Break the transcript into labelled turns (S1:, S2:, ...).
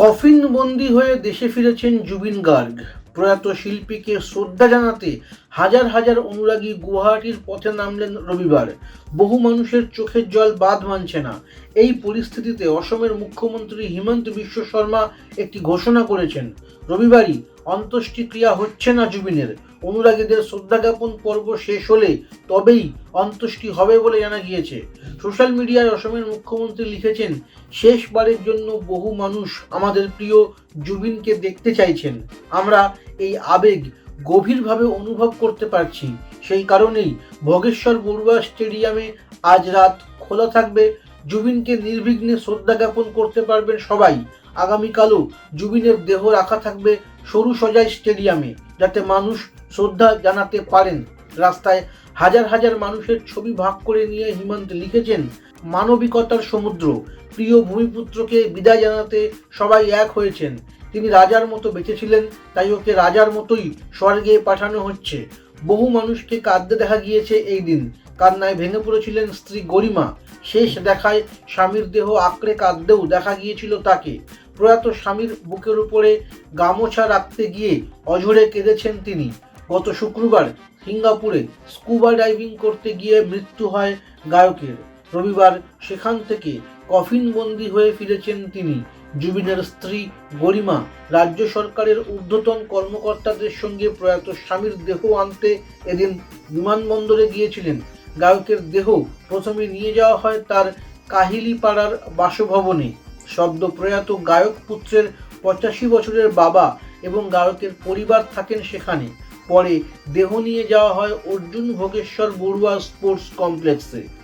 S1: Coffin বন্দি হয়ে দেশে ফিরেছেন জুবিন গার্গ। প্রয়াত শিল্পীকে শ্রদ্ধা জানাতে হাজার হাজার অনুরাগী গুয়াহাটির পথে নামলেন রবিবার। বহু মানুষের চোখের জল বাদ মানছে না। এই পরিস্থিতিতে অসমের মুখ্যমন্ত্রী হিমন্ত বিশ্ব শর্মা একটি ঘোষণা করেছেন। রবিবারই অন্ত্যেষ্টিক্রিয়া হচ্ছে না জুবিনের। অনুরাগীদের শ্রদ্ধা জ্ঞাপন পর্ব শেষ হলে তবেই অন্ত্যেষ্টি হবে বলে জানা গিয়েছে। সোশ্যাল মিডিয়ায় অসমের মুখ্যমন্ত্রী লিখেছেন, শেষবারের জন্য বহু মানুষ আমাদের প্রিয় জুবিনকে দেখতে চাইছেন। আমরা এই আবেগ গভীরভাবে অনুভব করতে পারছি। সেই কারণেই ভোগেশ্বর বড়ুয়া স্টেডিয়ামে আজ রাত খোলা থাকবে। জুবিনকে নির্বিঘ্নে শ্রদ্ধা জ্ঞাপন করতে পারবেন সবাই। আগামীকালও জুবিনের দেহ রাখা থাকবে সরু সজাই স্টেডিয়ামে। যাতে মানুষ শ্রদ্ধা জানাতে পারেন। রাস্তায় হাজার হাজার মানুষের ছবি ভাগ করে নিয়ে হিমন্ত লিখেছেন, মানবিকতার সমুদ্র। প্রিয় ভূমিপুত্রকে বিদায় জানাতে সবাই এক হয়েছেন। তিনি রাজার মতো বেঁচেছিলেন তাই ওকে রাজার মতোই স্বর্গে পাঠানো হচ্ছে। বহু মানুষকে কাঁদতে দেখা গিয়েছে এই দিন। কান্নায় ভেঙে পড়েছিলেন স্ত্রী গরিমা। শেষ দেখায় স্বামীর দেহ আঁকড়ে কাঁদতেও দেখা গিয়েছিল তাকে। প্রয়াত স্বামীর বুকের উপরে গামোছা রাখতে গিয়ে অঝরে কেঁদেছেন তিনি। গত শুক্রবার সিঙ্গাপুরে স্কুবা ডাইভিং করতে গিয়ে মৃত্যু হয় গায়কের। রবিবার সেখান থেকে কফিনবন্দি হয়ে ফিরেছেন তিনি। জুবিনের স্ত্রী গরিমা রাজ্য সরকারের ঊর্ধ্বতন কর্মকর্তাদের সঙ্গে প্রয়াত স্বামীর দেহ আনতে এদিন বিমানবন্দরে গিয়েছিলেন। গায়কের দেহ প্রথমে নিয়ে যাওয়া হয় তার কাহিলিপাড়ার বাসভবনে। সদ্য প্রয়াত গায়ক পুত্রের পঁচাশি বছরের বাবা এবং গায়কের পরিবার থাকেন সেখানে। পরে দেহ নিয়ে যাওয়া হয় অর্জুন ভোগেশ্বর বড়ুয়া স্পোর্টস কমপ্লেক্সে।